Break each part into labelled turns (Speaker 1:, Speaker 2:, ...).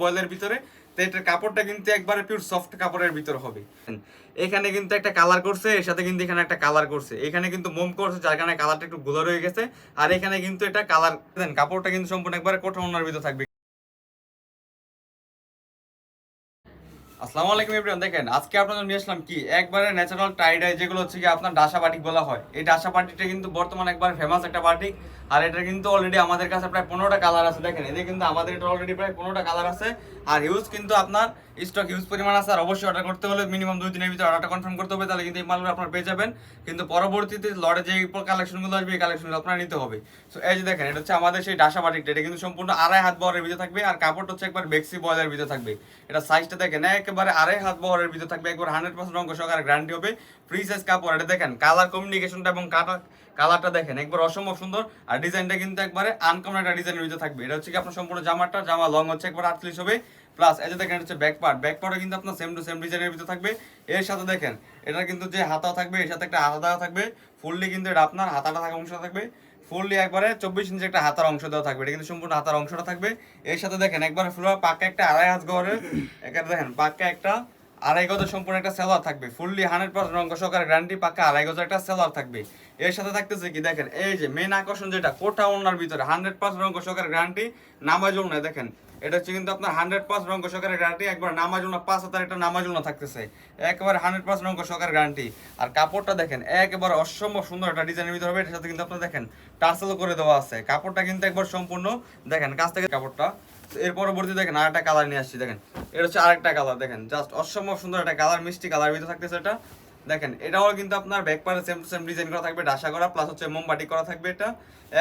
Speaker 1: বয়েলের ভিতরে, তো এটার কাপড়টা কিন্তু একবারে পিওর সফট কাপড়ের হবে। এখানে কিন্তু একটা কালার করছে, এর সাথে কিন্তু এখানে একটা কালার করছে। এখানে কিন্তু মোম করছে, যার কারণে কালারটা একটু রয়ে গেছে। আর এখানে কিন্তু এটা কালার দেন কাপড়টা কিন্তু সম্পূর্ণ একবারে থাকবে। আসসালামু আলাইকুম এভরিওয়ান দেখেন, আজকে আপনাদের নিয়ে আসলাম কি? একবারে ন্যাচারাল টাইড যেগুলো হচ্ছে কি আপনার ডাসা বাটিক বলা হয়। এই ডাসা বাটিকটা কিন্তু বর্তমানে একবার ফেমাস একটা বাটিক। আর এটা কিন্তু অলরেডি আমাদের কাছে প্রায় পনেরোটা কালার আছে, দেখেন, এদের কিন্তু আমাদের এটা অলরেডি প্রায় পনেরোটা কালার আছে। আর হিউজ কিন্তু আপনার স্টক হিউজ পরিমাণ আছে, আর অবশ্যই অর্ডার করতে হলে মিনিমাম দুই দিনের ভিতরে অর্ডারটা কনফার্ম করতে হবে, তাহলে কিন্তু এই মালগুলো আপনারা পেয়ে যাবেন। কিন্তু পরবর্তীতে লড়ে যে কালেকশনগুলো আসবে, এই কালেকশনগুলো আপনারা নিতে হবে। সো এই যে দেখেন, এটা হচ্ছে আমাদের সেই ডাসা বাটিকটা এটা কিন্তু সম্পূর্ণ আড়াই হাত বহরের ভিতরে থাকবে, আর কাপড়টা হচ্ছে একবার বেক্সি বয়েলের ভিতরে থাকবে। এটা সাইজটা দেখেন, একেবারে আড়াই হাত বহরের ভিতরে থাকবে, একবার হান্ড্রেড পার্সেন্ট অঙ্ক সহকারে গ্যারান্টি হবে। ফ্রি সাইজ কাপড়, এটা দেখেন কালার কমিউনিকেশনটা এবং কাটার কালারটা দেখেন, একবার অসম্ভব সুন্দর, আর ডিজাইনটা কিন্তু একবারে আনকমন একটা ডিজাইনের ভিতরে থাকবে। এটা হচ্ছে কি আপনার সম্পূর্ণ জামাটা, জামা লং হচ্ছে, একবার আটত্রিশ হবে প্লাস এই যে দেখেন হচ্ছে ব্যাক পার্ট ব্যাক পার্টও কিন্তু আপনার সেম টু সেম ডিজাইনের ভিতরে থাকবে। এর সাথে দেখেন, এটার কিন্তু যে হাতা থাকবে, এর সাথে একটা হাতা দেওয়া থাকবে। ফুললি কিন্তু এটা আপনার হাতাটা থাকা অংশ থাকবে। ফুললি একবারে চব্বিশ ইঞ্চি একটা হাতার অংশ দেওয়া থাকবে। এটা কিন্তু সম্পূর্ণ হাতার অংশটা থাকবে। এর সাথে দেখেন, একবারে ফুল পাক্কা একটা আড়াই হাত গড়ের এখানে দেখেন পাক্কা একটা আড়াই সম্পূর্ণ একটা সেলার থাকবে। ফুললি হান্ড্রেড পার্সেন্ট অঙ্ক সহকারে গ্যারান্টি পাক্কা আড়াই একটা সেলার থাকবে। এর সাথে থাকতেছে কি দেখেন, এই যে মেন আকর্ষণ যেটা, কোটা ওনার ভিতরে হান্ড্রেড পার্সেন্ট অঙ্ক সহকারে গ্যারান্টি নামাজ না দেখেন। এটা হচ্ছে কিন্তু আপনার হান্ড্রেড পার্সেন্ট অঙ্ক সহকারে গ্যারান্টি একবার নামাজ না পাঁচ হাজার একটা নামাজ না থাকতেছে। একেবারে হান্ড্রেড পার্সেন্ট অঙ্ক সহকারে গ্যারান্টি আর কাপড়টা দেখেন, একেবারে অসম্ভব সুন্দর একটা ডিজাইনের ভিতরে হবে। এটার সাথে কিন্তু আপনার দেখেন টার্সেল করে দেওয়া আছে। কাপড়টা কিন্তু একবার সম্পূর্ণ, দেখেন, কাছ থেকে কাপড়টা এর পরবর্তী দেখেন আরেকটা কালার নিয়ে আসছি, দেখেন। এটা হচ্ছে আরেকটা কালার দেখেন। জাস্ট অসম্ভব সুন্দর একটা কালার মিষ্টি কালার ভিতরে থাকতেছে এটা। দেখেন, এটাও কিন্তু আপনার ব্যাক পারে সেম টু সেম ডিজাইন করা থাকবে ডাসা করা প্লাস হচ্ছে মোমবাটি করা থাকবে এটা।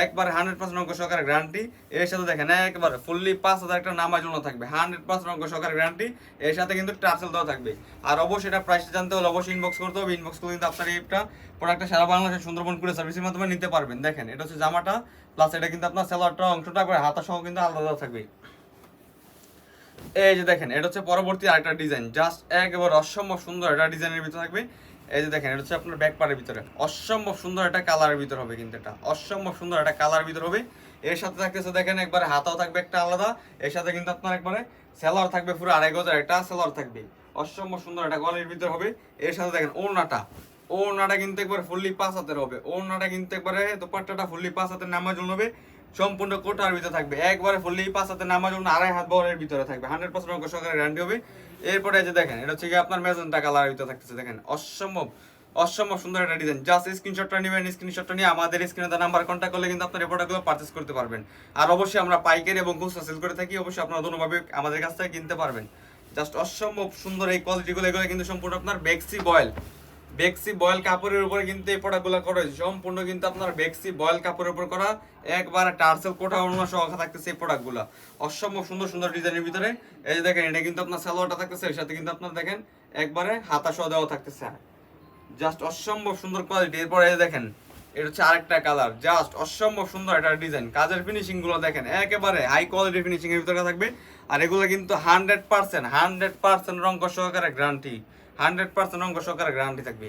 Speaker 1: একবার হান্ড্রেড পার্সেন্ট অঙ্ক সহকারে গ্যারান্টি এর সাথে দেখেন, একবার ফুললি পাঁচ হাজার একটা নামার জন্য থাকবে। হান্ড্রেড পার্সেন্ট অঙ্ক সহকারে গ্যারান্টি এর সাথে কিন্তু টার্সেল দেওয়া থাকবে। আর অবশ্যই এটা প্রাইস জানতে হলে অবশ্যই ইনবক্স করতে হবে। ইনবক্স করে কিন্তু আপনার এইটা প্রোডাক্টটা সারা বাংলাদেশে সুন্দরবন করে সার্ভিসের মাধ্যমে নিতে পারবেন। দেখেন, এটা হচ্ছে জামাটা প্লাস এটা কিন্তু আপনার সেলারটা অংশটা করে হাতা সহ কিন্তু আলাদা থাকবে। এই যে দেখেন, এটা হচ্ছে পরবর্তী আরেকটা ডিজাইন জাস্ট একেবারে অসম্ভব সুন্দর এটা ডিজাইনের ভিতরে থাকবে। এই যে দেখেন, এটা হচ্ছে আপনার ব্যাক পার্টের ভিতরে। অসম্ভব সুন্দর একটা কালারের ভিতর হবে কিন্তু এটা। অসম্ভব সুন্দর একটা কালার ভিতর হবে। এর সাথে থাকতেছে দেখেন, একবারে হাতাও থাকবে একটা আলাদা। এর সাথে কিন্তু আপনার একবারে সেলার থাকবে পুরো আড়াই গজার একটা সেলার থাকবে। অসম্ভব সুন্দর একটা গলের ভিতর হবে। এর সাথে দেখেন, ওড়নাটা। ওড়নাটা কিন্তু একবার ফুললি পাঁচ হাতের হবে। ওড়নাটা কিন্তু একবারে দোপাট্টাটা ফুললি পাঁচ হাতের নামার জন্য হবে। সম্পূর্ণ কোটার ভিতরে থাকবে। একবারে ফুললি পাঁচ হাতে নামার জন্য আড়াই হাত বহরের ভিতরে থাকবে। হান্ড্রেড পার্সেন্ট অঙ্ক সহকারে গ্যারান্টি হবে। এরপরে যে দেখেন, এটা হচ্ছে আপনার মেজেন্টা কালারের ভিতরে থাকতেছে। দেখেন, অসম্ভব অসম্ভব সুন্দর একটা ডিজাইন জাস্ট স্ক্রিনশটটা নেবেন স্ক্রিনশটটা নিয়ে আমাদের স্ক্রিনে নাম্বার কন্ট্যাক্ট করলে কিন্তু আপনার এই প্রোডাক্টগুলো পারচেস করতে পারবেন। আর অবশ্যই আমরা পাইকারি এবং খুচরা সেল করে থাকি, অবশ্যই আপনারা দুটোভাবে আমাদের কাছ থেকে কিনতে পারবেন। জাস্ট অসম্ভব সুন্দর এই কোয়ালিটিগুলো এগুলো কিন্তু সম্পূর্ণ আপনার বেক্সি বয়েল বেক্সি বয়েল কাপড়ের উপরে কিন্তু এই প্রোডাক্টগুলো করা সম্পূর্ণ কিন্তু আপনার বেক্সি বয়েল কাপড়ের উপর করা। একবার টার্সেল কোটা অন্য সহ থাকতেছে এই প্রোডাক্টগুলো অসম্ভব সুন্দর সুন্দর ডিজাইনের ভিতরে। এই যে দেখেন, এটা কিন্তু আপনার সালোয়ারটা থাকতেছে, এর সাথে কিন্তু আপনার দেখেন, একবারে হাতা সহ দেওয়া থাকতেছে। জাস্ট অসম্ভব সুন্দর কোয়ালিটি এরপরে এই দেখেন, এটা হচ্ছে আরেকটা কালার জাস্ট অসম্ভব সুন্দর একটা ডিজাইন কাজের ফিনিশিংগুলো দেখেন, একেবারে হাই কোয়ালিটি ফিনিশিং এর ভিতরে থাকবে। আর এগুলো কিন্তু হান্ড্রেড পার্সেন্ট হান্ড্রেড পার্সেন্ট রঙ্গ সহকারে গ্যারান্টি হান্ড্রেড পার্সেন্ট রঙ্গ সহকারে গ্যারান্টি থাকবে।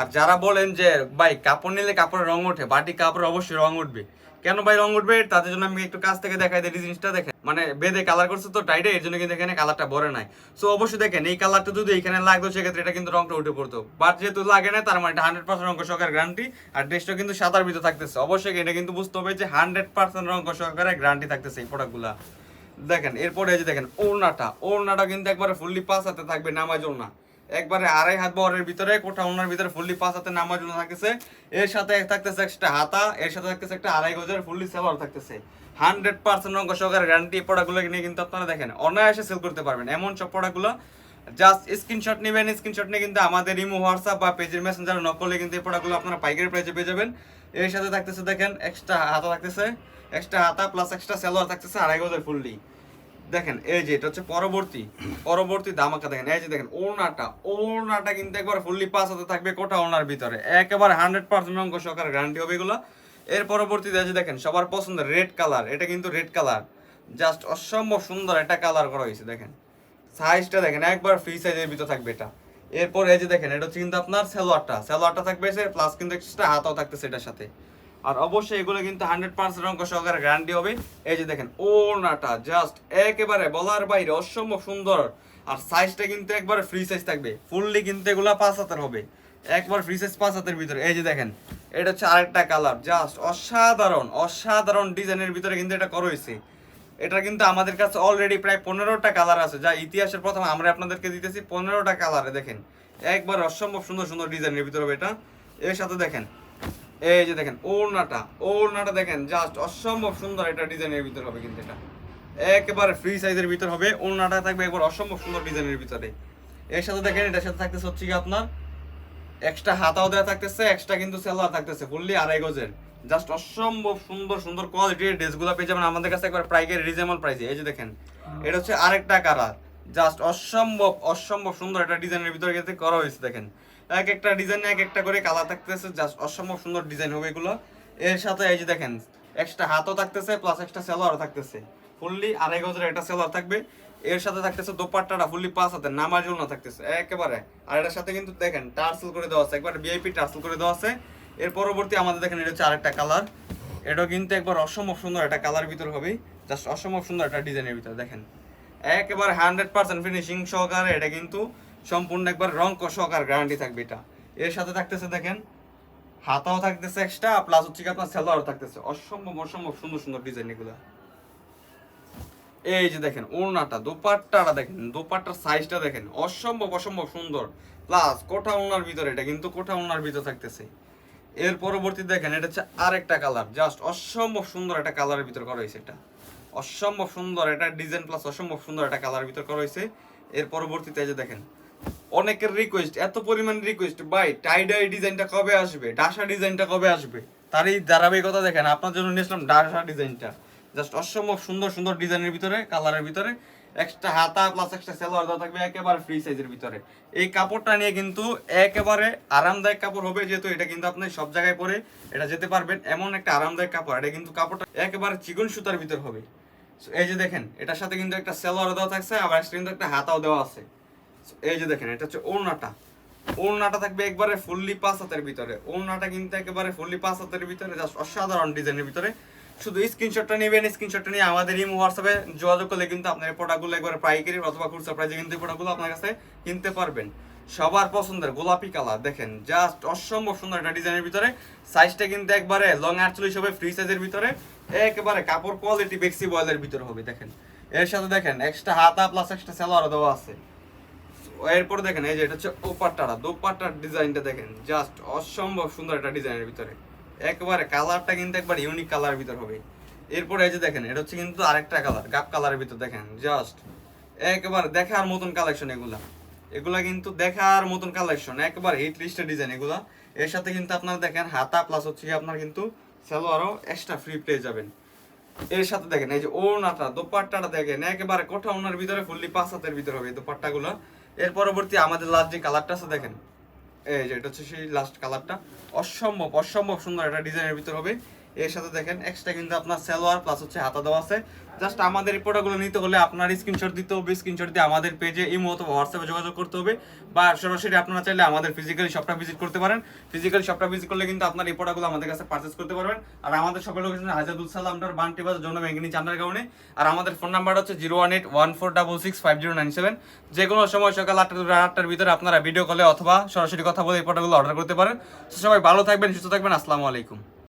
Speaker 1: আর যারা বলেন যে, ভাই, কাপড় নিলে কাপড়ের রং ওঠে, বাটি কাপড় অবশ্যই রং উঠবে। কেন ভাই রং উঠবে? তাদের জন্য আমি একটু কাছ থেকে দেখাই দিই জিনিসটা দেখেন। মানে বেদে কালার করছে তো টাইটে এর জন্য কিন্তু এখানে কালারটা ভরে নাই। সো অবশ্যই দেখেন, এই কালারটা যদি এখানে লাগতো, সেক্ষেত্রে এটা কিন্তু রংটা উঠে পড়তো। বাট যেহেতু লাগে না তার মানে হান্ড্রেড পার্সেন্ট রঙ সহকারে গ্যারান্টি আর ড্রেসটা কিন্তু সাদার ভিতরে থাকতেছে। অবশ্যই এটা কিন্তু বুঝতে হবে যে, হান্ড্রেড পার্সেন্ট রঙ সহকারে গ্যারান্টি থাকতেছে এই প্রোডাক্টগুলা দেখেন, এরপরে এই যে দেখেন, ওড়নাটা। ওড়নাটা কিন্তু একবারে ফুললি পাঁচ হাতে থাকবে, নামাজ ওড়না। একবারে আড়াই হাত বহরের ভিতরে কোটা ওনার ভিতরে ফুললি পাঁচ হাতে নামার জন্য থাকতেছে। এর সাথে থাকতেছে একটা হাতা, এর সাথে থাকতেছে একটা আড়াই গজের ফুললি সেলার থাকতেছে। হান্ড্রেড পার্সেন্ট অঙ্ক সহকারে গ্যারান্টি প্রোডাক্টগুলো নিয়ে কিন্তু আপনারা দেখেন, অনায়াসে সেল করতে পারবেন। এমন সব প্রোডাক্টগুলো জাস্ট স্ক্রিনশট নেবেন স্ক্রিনশট নিয়ে কিন্তু আমাদের ইমো, হোয়াটসঅ্যাপ বা পেজের মেসেঞ্জারে নক করলে কিন্তু এই প্রোডাক্টগুলো আপনারা পাইকারি প্রাইসে পেয়ে যাবেন। এর সাথে থাকতেছে দেখেন এক্সট্রা হাতা থাকতেছে এক্সট্রা হাতা প্লাস এক্সট্রা সেলোয়ার থাকতেছে আড়াই গজের ফুললি। দেখেন, এই যে এটা হচ্ছে পরবর্তী পরবর্তী দামাকা দেখেন, এই যে দেখেন, ওড়নাটা ওড়নাটা কিন্তু একবার ফুললি পাঁচ হাতে থাকবে কোটা ওনার ভিতরে। একেবারে হান্ড্রেড পার্সেন্ট অঙ্ক সহকারে গ্যারান্টি হবে এগুলো। এর পরবর্তীতে যে দেখেন, সবার পছন্দের রেড কালার এটা কিন্তু রেড কালার জাস্ট অসম্ভব সুন্দর একটা কালার করা হয়েছে, দেখেন। সাইজটা দেখেন, একবার ফ্রি সাইজের ভিতর থাকবে এটা। এরপর এই যে দেখেন, এটা হচ্ছে কিন্তু আপনার সালোয়ারটা। সালোয়ারটা থাকবে প্লাস কিন্তু এক্সট্রা হাতাও থাকতেছে এটার সাথে। আর অবশ্যই এগুলো কিন্তু হান্ড্রেড পার্সেন্ট অঙ্ক সহকারে গ্যারান্টি হবে। এই যে দেখেন, ওড়নাটা জাস্ট একেবারে বলার বাইরে অসম্ভব সুন্দর। আর সাইজটা কিন্তু একবারে ফ্রি সাইজ থাকবে। ফুললি কিন্তু এগুলা পাঁচ হাতের হবে। একবার ফ্রি সাইজ পাঁচ হাতের ভিতরে। এই যে দেখেন, এটা হচ্ছে আরেকটা কালার জাস্ট অসাধারণ অসাধারণ ডিজাইনের ভিতরে কিন্তু এটা করা হয়েছে। এটা কিন্তু আমাদের কাছে অলরেডি প্রায় পনেরোটা কালার আছে। যা ইতিহাসের প্রথম আমরা আপনাদেরকে দিতেছি, পনেরোটা কালারে দেখেন। একবার অসম্ভব সুন্দর সুন্দর ডিজাইনের ভিতরে হবে এটা। এর সাথে দেখেন এই যে দেখেন ওড়নাটা ওড়নাটা দেখেন জাস্ট অসম্ভব সুন্দর এটা ডিজাইনের ভিতরে হবে কিন্তু এটা। একেবারে ফ্রি সাইজের ভিতর হবে ওড়নাটা থাকবে একবার অসম্ভব সুন্দর ডিজাইনের ভিতরে। এর সাথে দেখেন এটার সাথে থাকতেছে হচ্ছে কি আপনার এক্সট্রা হাতাও দেওয়া থাকতেছে এক্সট্রা কিন্তু সেলোয়ার থাকতেছে ফুললি আড়াই গজের। জাস্ট অসম্ভব সুন্দর সুন্দর কোয়ালিটির ড্রেসগুলো পেয়ে যাবেন আমাদের কাছে একবার প্রাইকের রিজনেবল প্রাইসে এই যে দেখেন এটা হচ্ছে আরেকটা কালার জাস্ট অসম্ভব অসম্ভব সুন্দর একটা ডিজাইনের ভিতরে করা হয়েছে দেখেন। এক একটা ডিজাইন এক একটা করে কালার থাকতেছে জাস্ট অসম্ভব সুন্দর ডিজাইন হবে এগুলো। এর সাথে এই যে দেখেন এক্সট্রা হাতও থাকতেছে প্লাস এক্সট্রা সেলোয়ারও থাকতেছে। ফুললি আড়াই গজের একটা সেলোয়ার থাকবে। এর সাথে থাকতেছে দোপাট্টাটা ফুললি পাঁচ হাতে নামার জন্য থাকতেছে, একেবারে। আর এটার সাথে কিন্তু দেখেন টার্সেল করে দেওয়া আছে, একবার ভিআইপি টার্সেল করে দেওয়া আছে। এর পরবর্তী আমাদের দেখেন, এটা হচ্ছে আরেকটা কালার এটাও কিন্তু একবার অসম্ভব সুন্দর একটা কালার ভিতর হবে। জাস্ট অসম্ভব সুন্দর একটা ডিজাইনের ভিতর, দেখেন। একেবারে হান্ড্রেড পার্সেন্ট ফিনিশিং সহকারে, এটা কিন্তু সম্পূর্ণ একবার রং সহকার গ্যারান্টি থাকবে এটা। এর সাথে থাকতেছে দেখেন, হাতাও থাকতেছে এক্সট্রা প্লাস হচ্ছে কি আপনার সেলোয়ারও থাকতেছে। অসম্ভব অসম্ভব সুন্দর সুন্দর ডিজাইন এগুলো। এই যে দেখেন, ওড়নাটা, দোপাট্টাটা দেখেন, দোপাট্টার সাইজটা দেখেন, অসম্ভব অসম্ভব সুন্দর। প্লাস কোঠা ওনার ভিতরে, এটা কিন্তু কোঠা ওনার ভিতরে থাকতেছে। এর পরবর্তী দেখেন, এটা হচ্ছে আরেকটা কালার জাস্ট অসম্ভব সুন্দর একটা কালারের ভিতর করা হয়েছে এটা। অসম্ভব সুন্দর, এটা ডিজাইন প্লাস অসম্ভব সুন্দর একটা কালারের ভিতর করা হয়েছে। এর পরবর্তীতে যে দেখেন অনেকের রিকোয়েস্ট এত পরিমাণ রিকোয়েস্ট ভাই টাইডাই ডিজাইনটা কবে আসবে? ডাসা ডিজাইনটা কবে আসবে? তারই ধারাবাহিকতা দেখেন, আপনার জন্য নিয়েছিলাম ডাসা ডিজাইনটা জাস্ট অসম্ভব সুন্দর সুন্দর ডিজাইনের ভিতরে কালারের ভিতরে এক্সট্রা হাতা প্লাস এক্সট্রা সেলোয়ার দেওয়া থাকবে একেবারে ফ্রি সাইজের ভিতরে। এই কাপড়টা নিয়ে কিন্তু একেবারে আরামদায়ক কাপড় হবে, যেহেতু এটা কিন্তু আপনি সব জায়গায় পরে এটা যেতে পারবেন। এমন একটা আরামদায়ক কাপড়, এটা কিন্তু কাপড়টা একেবারে চিকন সুতার ভিতর হবে। এই যে দেখেন, এটার সাথে কিন্তু একটা সেলোয়ার দেওয়া থাকছে, আবার কিন্তু একটা হাতাও দেওয়া আছে। এই যে দেখেন, এটা হচ্ছে ওড়নাটা। ওড়নাটা থাকবে একবারে ফুললি পাঁচ হাতের ভিতরে। ওড়নাটা কিন্তু একেবারে ফুললি পাঁচ হাতের ভিতরে জাস্ট অসাধারণ ডিজাইনের ভিতরে। শুধু স্ক্রিনশটটা নেবেন স্ক্রিনশটটা নিয়ে আমাদের ইমো হোয়াটসঅ্যাপে যোগাযোগ করলে কিন্তু আপনার প্রোডাক্টগুলো একবারে পাইকারি অথবা খুচরা প্রাইজে কিন্তু প্রোডাক্টগুলো আপনার কাছে কিনতে পারবেন। সবার পছন্দের গোলাপি কালার, দেখেন জাস্ট অসম্ভব সুন্দর একটা ডিজাইনের ভিতরে। সাইজটা কিন্তু একবারে লং আটচল্লিশ হবে ফ্রি সাইজের ভিতরে। একেবারে কাপড় কোয়ালিটি বেক্সি বয়েলের ভিতরে হবে, দেখেন। এর সাথে দেখেন এক্সট্রা হাতা প্লাস এক্সট্রা সেলোয়ার দেওয়া আছে। এরপর দেখেন, এই যে এটা হচ্ছে ওপাট্টাটা। দোপাট্টার ডিজাইনটা দেখেন, জাস্ট অসম্ভব সুন্দর একটা ডিজাইনের ভিতরে। একবারে কালারটা কিন্তু একবার ইউনিক কালারের ভিতর হবে। এরপরে এই যে দেখেন, এটা হচ্ছে কিন্তু আরেকটা কালার গাপ কালারের ভিতর দেখেন, জাস্ট একবার দেখার মতন কালেকশন এগুলা। এগুলা কিন্তু দেখার মতন কালেকশন, একবার হিট লিস্টের ডিজাইন এগুলা। এর সাথে কিন্তু আপনারা দেখেন, হাতা প্লাস হচ্ছে আপনার কিন্তু সালোয়ারও এক্সট্রা ফ্রি পেয়ে যাবেন। এর সাথে দেখেন, এই যে ওড়নাটা, দোপাট্টাটা দেখেন, একেবারে কোঠা ওনার ভিতরে ফুললি পাঁচ হাতের ভিতরে হবে দোপাট্টাগুলো। এর পরবর্তী আমাদের লাস্ট যে কালারটা আছে দেখেন। এই যে, এটা হচ্ছে সেই লাস্ট কালারটা অসম্ভব অসম্ভব সুন্দর একটা ডিজাইনের ভিতর হবে। এর সাথে দেখেন এক্সট্রা কিন্তু আপনার সালোয়ার প্লাস হচ্ছে হাতা দেওয়া আছে। জাস্ট আমাদের এই প্রোডাক্টগুলো নিতে হলে আপনার স্ক্রিনশট দিতে হবে স্ক্রিনশট দিয়ে আমাদের পেজে ইমো অথবা হোয়াটসঅ্যাপে যোগাযোগ করতে হবে। বা সরাসরি আপনারা চাইলে আমাদের ফিজিক্যালি শপটা ভিজিট করতে পারেন। ফিজিক্যালি শপটা ভিজিট করলে কিন্তু আপনার এই প্রোডাক্টগুলো আমাদের কাছে পারচেস করতে পারবেন। আর আমাদের সকল লোকেশন হাজাদুল সালাম বান্টি বাজার জন্য ব্যাঙ্কিনি চান্দার কারণে আর আমাদের ফোন নাম্বার হচ্ছে zero one eight one four double six five zero nine seven যে কোনো সময় সকাল আটটা আটটার ভিতরে আপনারা ভিডিও কলে অথবা সরাসরি কথা বলে এই প্রোডাক্টগুলো অর্ডার করতে পারেন। সবাই ভালো থাকবেন, সুস্থ থাকবেন, আসসালামু আলাইকুম।